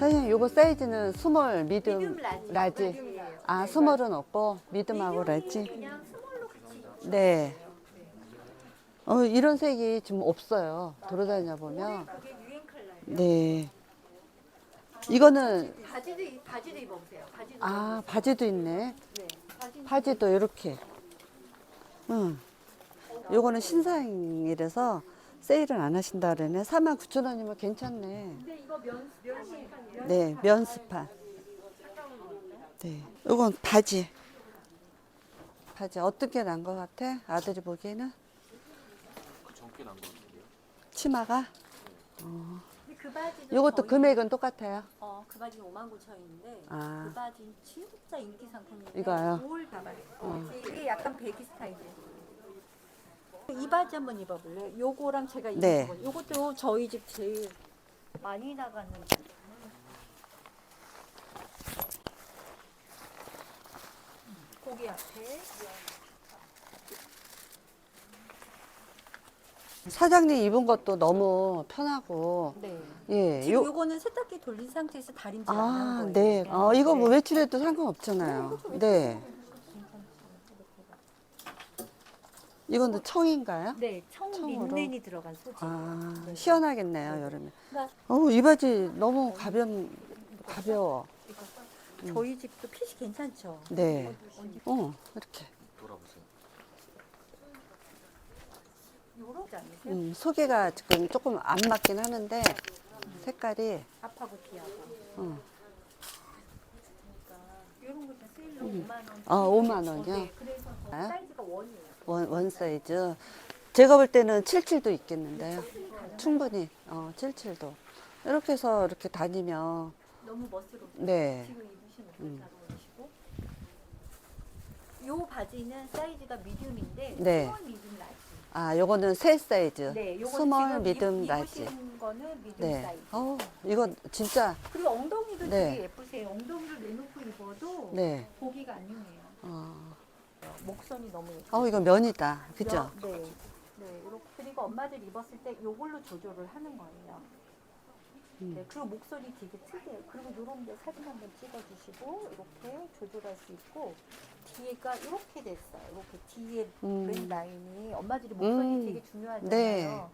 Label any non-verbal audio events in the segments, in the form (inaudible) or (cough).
사장님 요거 사이즈는 스몰, 미듬, 라지. 아 스몰은 없고 미듬하고 라지. 그냥 스몰로 같이. 네. 어 이런 색이 지금 없어요. 돌아다녀 보면. 그게 유행 컬러예요. 네. 이거는 바지도 입- 바지도 입어보세요. 바지도. 아 바지도 있네. 네. 바지. 바지도 이렇게. 응. 요거는 신상이라서 세일은 안 하신다 그러네. 49,000원이면 괜찮네. 근데 이거 면 면시판이에요. 네, 면스판. 네. 요건 바지. 바지 어떻게 난 것 같아? 아들이 보기에는 그 적게 난것 같은데요. 치마가. 근데 그 바지는 요것도 거의- 금액은 똑같아요. 어, 그 바지 5만 9천 원인데 아. 그 바지는 진짜 인기 상품인데 이거요? 올 가발. 이게 약간 배기 스타일이에요. 이 바지 한번 입어볼래요? 요거랑 제가 입은 네. 거. 요것도 저희 집 제일 많이 나가는. 고기 앞에 사장님 입은 것도 너무 편하고. 네. 예. 지금 요 요거는 세탁기 돌린 상태에서 다림질 안 한 아, 거예요. 네. 어, 이거 뭐 네. 외출해도 상관없잖아요. 네. 이건 청인가요? 네, 청 청으로? 린넨이 들어간 소재. 아, 네. 시원하겠네요, 여름에. 그러니까 어, 이 바지 너무 가벼운, 가벼워. 저희 집도 핏이 괜찮죠. 네. 어, 이렇게. 돌아보세요. 음, 소개가 지금 조금 안 맞긴 하는데, 색깔이, 앞하고 뒤하고. 어, 이런 거다 세일로 5만 원. 어, 5만 원이요? 네, 그래서 저 아? 사이즈가 원이에요. 원, 원 사이즈. 제가 볼 때는 77도 있겠는데요. 충분히, 어, 77도. 이렇게 해서 이렇게 다니면, 너무 멋스러워. 네. 지금 음. 요 바지는 사이즈가 미디움인데 네. 스몰 미디움 라지. 아, 요거는 세 사이즈. 네, 요거 스몰, 지금 입, 라지. 입으신 거는 미디움 네. 사이즈. 어, 이거 진짜, 그리고 엉덩이도 네. 되게 예쁘세요. 엉덩이를 내놓고 입어도 네. 보기가 안 흉해요. 어, 목선이 너무 예뻐요. 어 이거 면이다. 그죠? 네. 네. 그리고 엄마들 입었을 때 요걸로 조절을 하는 거예요. 음. 네. 그리고 목선이 되게 특이해요. 그리고 요런 데 사진 한번 찍어주시고 이렇게 조절할 수 있고 뒤에가 이렇게 됐어요. 이렇게 뒤에 음. 맨 라인이 엄마들이 목선이 음. 되게 중요하잖아요. 네.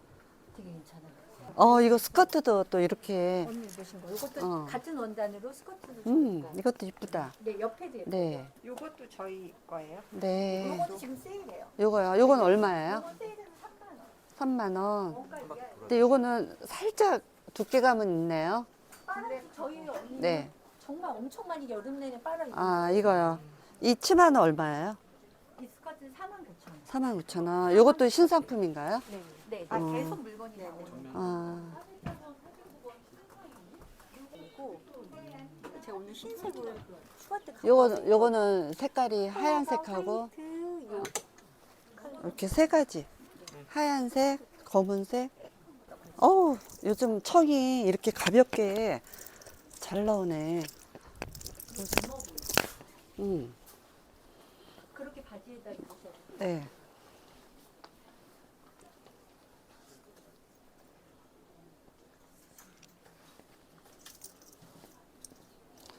되게 괜찮아요. 어, 이거 스커트도 또 이렇게. 언니 입으신 거. 이것도 어. 같은 원단으로 스커트도 음, 음. 이것도 이쁘다. 네, 옆에도 예뻐요. 네. 요것도 저희 거예요. 네. 이것도 지금 세일해요. 요거요. 요건 얼마예요? 세일은 3만 원. 3만 원. 원가 이하예요. 근데 요거는 살짝 두께감은 있네요. 빨아 저희 언니 네. 정말 엄청 많이 여름 내내 빨아 입는 아, 이거요. 이 치마는 얼마예요? 이 스커트는 4만 9천 원. 4만 9천 원. 요것도 신상품인가요? 네, 네, 아, 어. 계속 물건이 나오는 아, 거고. 제가 오늘 흰색을 휴가 때 갖고 요거, 왔어요. 요거는 색깔이 하얀색하고 화이트, 요 컬러. 이렇게 세 가지. 하얀색, 검은색. 어우, 요즘 청이 이렇게 가볍게 잘 나오네. 음, 그렇게 바지에다 입으셔도 네.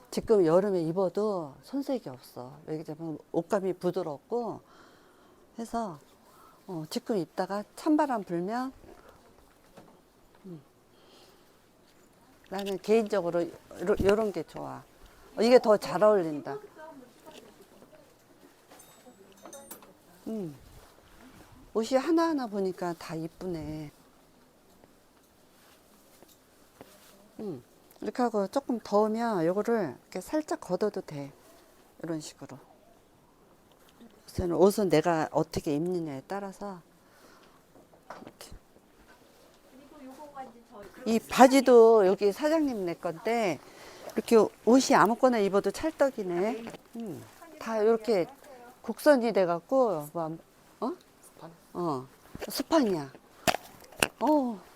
지금 여름에 입어도 손색이 없어. 왜냐면 옷감이 부드럽고 해서 어, 지금 입다가 찬바람 불면 음. 나는 개인적으로 이런 게 좋아. 어, 이게 더 잘 어울린다. 음. 옷이 하나하나 보니까 다 이쁘네. 음. 이렇게 하고 조금 더우면 요거를 이렇게 살짝 걷어도 돼. 이런 식으로. 우선 옷은 내가 어떻게 입느냐에 따라서 이렇게. 이 바지도 여기 사장님 내 건데 이렇게 옷이 아무거나 입어도 찰떡이네. 음. 다 이렇게 곡선이 돼 갖고 뭐, 어? 어 스판이야. 어.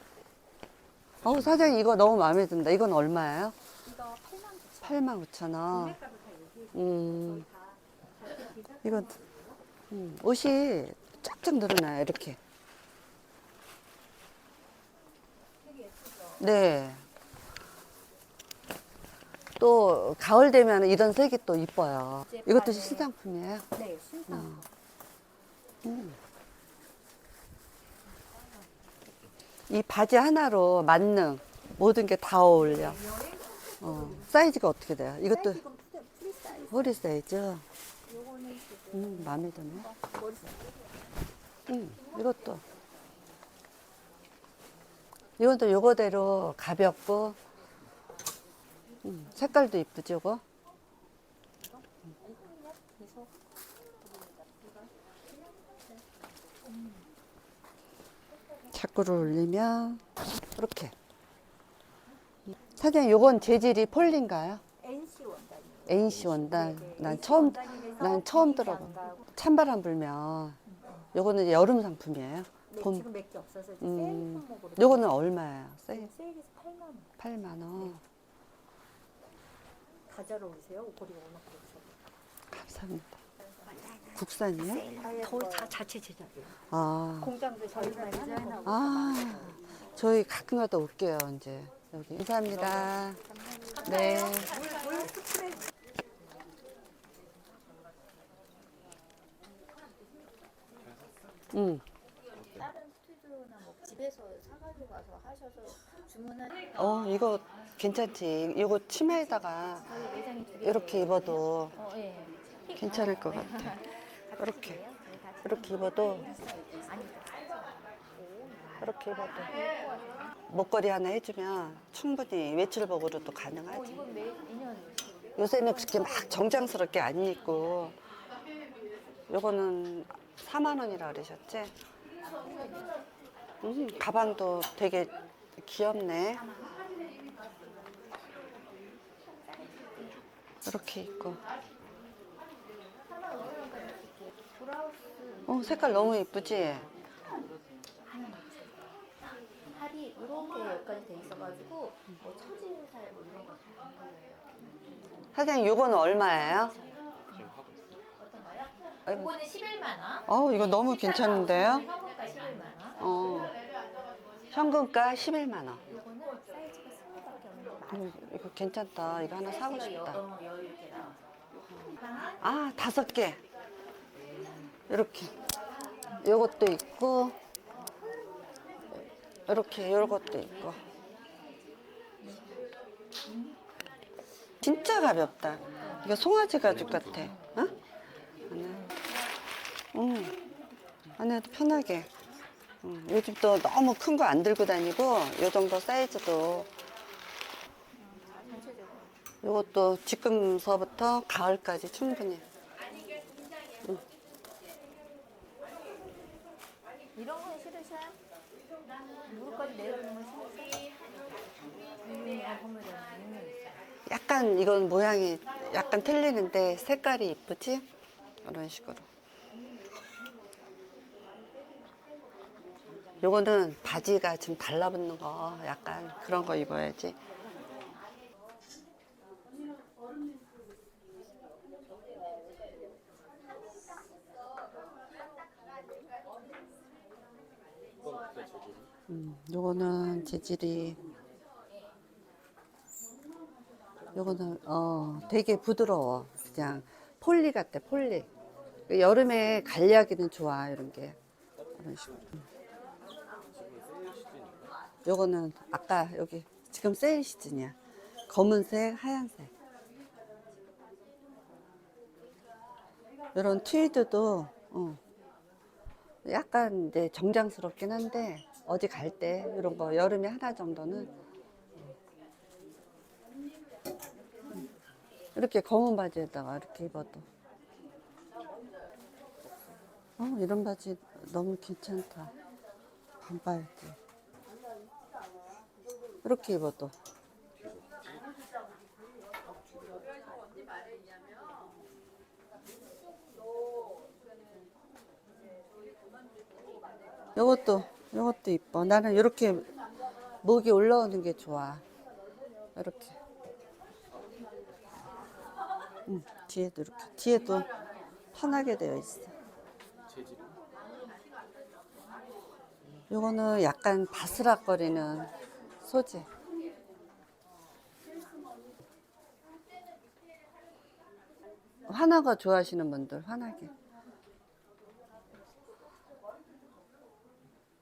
어 사장님 이거 너무 마음에 든다. 이건 얼마예요? 이거 8만 9천 8만 9천 원. 금액값을 다 얘기해 음, 이건 음, 옷이 쫙쫙 늘어나요. 이렇게. 되게 예쁘죠. 네. 또 가을 되면 이런 색이 또 이뻐요. 이것도. 신상품이에요. 네, 신상. 음. 이 바지 하나로 만능 모든 게 다 어울려. 어, 사이즈가 어떻게 돼요? 이것도. 허리 사이즈. 음, 마음에 드네. 머리 음, 이것도. 이것도 요거대로 가볍고, 음, 색깔도 이쁘지, 요거? 자꾸를 올리면, 이렇게. 사장님, 요건 재질이 폴리인가요? NC 원단이에요. NC 원단. 네, 네. 난 NC 처음, 난 처음 비닐이 들어봐. 가고. 찬바람 불면, 요거는 이제 여름 상품이에요. 네, 봄. 지금 몇 개 없어서 이제 음, 세일 품목으로. 요거는 얼마예요? 세일? 지금 세일에서 8만 원. 8만원. 다잘 어울리세요. 옷걸이가 워낙 그렇죠. 감사합니다. 국산이요? 더다 자체 제작이에요. 아. 공장도 저희만 하는 거. 아, 저희 가끔가다 올게요, 이제. 여기. 감사합니다. 네. 응. 다른 스튜디오나 뭐 집에서 사가지고 가서 하셔서 주문하는 어, 이거 괜찮지. 이거 치마에다가 저희 매장이 두 개. 이렇게 입어도 어, 예. 괜찮을 것 같아. (laughs) 이렇게. 이렇게 입어도, 이렇게 입어도. 목걸이 하나 해주면 충분히 외출복으로도 가능하지. 요새는 그렇게 막 정장스럽게 안 입고 요거는 4만 원이라 그러셨지? 음, 가방도 되게 귀엽네. 이렇게 있고. 어, 색깔 너무 이쁘지? 팔이 이렇게 여기까지 돼 있어가지고 뭐 처지살 뭐 이런 거다한 거예요. 사장님, 요거는 얼마예요? 아이고. 이거는 11만 원. 어, 이거 너무 괜찮은데요? 현금가 11만 원. 어. 현금가 11만 원. 이거는 사이즈가 스몰밖에 없는 거 이거, 이거 괜찮다. 이거 하나 사고 싶다. 어, 나와서. 아, 다섯 개. 이렇게. 요것도 있고, 이렇게, 요것도 있고. 진짜 가볍다. 이거 송아지 가죽 같아. 어? 응. 안에도 편하게. 응. 요즘 또 너무 큰 거 안 들고 다니고, 요 정도 사이즈도. 요것도 지금서부터 가을까지 충분히. 이런 건 싫으셔요? 무릎까지 내려오는 건? 음. 약간 이건 모양이 약간 틀리는데 색깔이 이쁘지? 이런 식으로. 요거는 바지가 좀 달라붙는 거 약간 그런 거 입어야지. 음, 요거는 재질이 요거는 어 되게 부드러워. 그냥 폴리 같아, 폴리. 여름에 관리하기는 좋아, 이런 게. 이런. 요거는 아까 여기 지금 세일 시즌이야. 검은색, 하얀색. 이런 트위드도 어, 약간 이제 정장스럽긴 한데 어디 갈 때 이런 거 여름에 하나 정도는. 이렇게 검은 바지에다가 이렇게 입어도. 어 이런 바지 너무 괜찮다. 반바지 이렇게 입어도 요것도 요것도 이뻐. 나는 이렇게 목이 올라오는 게 좋아. 이렇게. 응, 뒤에도 이렇게. 뒤에도 편하게 되어 있어. 요거는 약간 바스락거리는 소재. 화나가 좋아하시는 분들 화나게.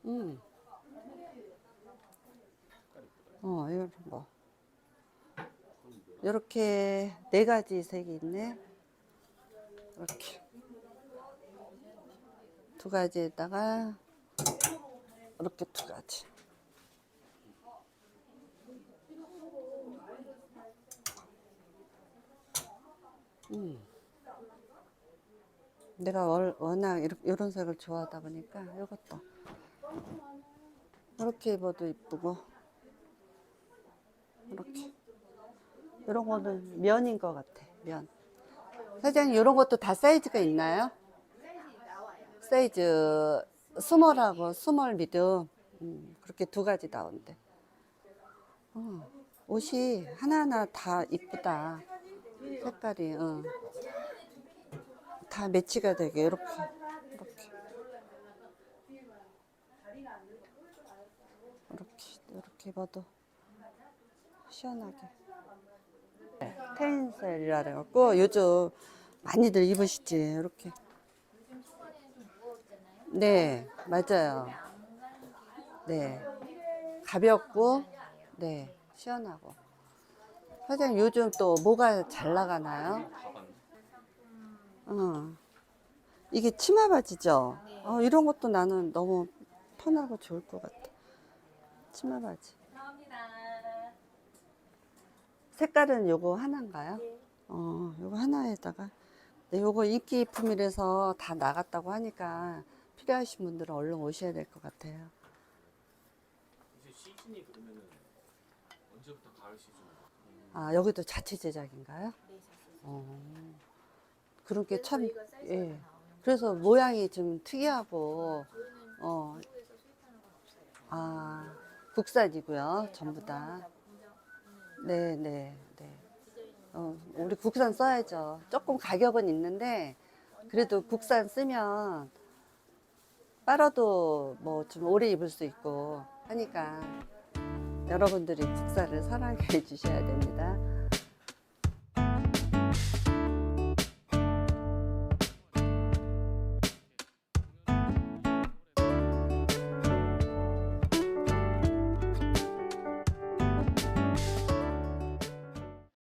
음. 어, 이런 뭐. 이렇게 네 가지 색이 있네. 이렇게. 두 가지에다가 이렇게 두 가지. 음. 내가 월- 워낙 이런 색을 좋아하다 보니까 이것도 이렇게 입어도 이쁘고. 이렇게. 이런 거는 면인 것 같아 면. 사장님 이런 것도 다 사이즈가 있나요? 사이즈 스몰하고 스몰 미드 음, 그렇게 두 가지 나온대. 어, 옷이 하나하나 다 이쁘다. 색깔이 어. 다 매치가 되게 이렇게 이렇게 이렇게 이렇게 입어도 시원하게 테인셀이라 그래갖고 요즘 많이들 입으시지 이렇게 네 맞아요 네 가볍고 네 시원하고 사장님 요즘 또 뭐가 잘 나가나요? 어. 이게 치마 바지죠? 어, 이런 것도 나는 너무 편하고 좋을 것 같아. 치마 바지. 색깔은 요거 하나인가요? 어, 요거 하나에다가. 네, 요거 인기 품이라서 다 나갔다고 하니까 필요하신 분들은 얼른 오셔야 될 것 같아요. 이제 시즌이 그러면은 언제부터 가을 시즌? 아, 여기도 자체 제작인가요? 어. 그런 게 참, 예. 그래서 모양이 좀 특이하고, 어, 아, 국산이고요, 전부 다. 네, 네, 네. 어, 우리 국산 써야죠. 조금 가격은 있는데, 그래도 국산 쓰면 빨아도 뭐 좀 오래 입을 수 있고 하니까 여러분들이 국산을 사랑해 주셔야 됩니다.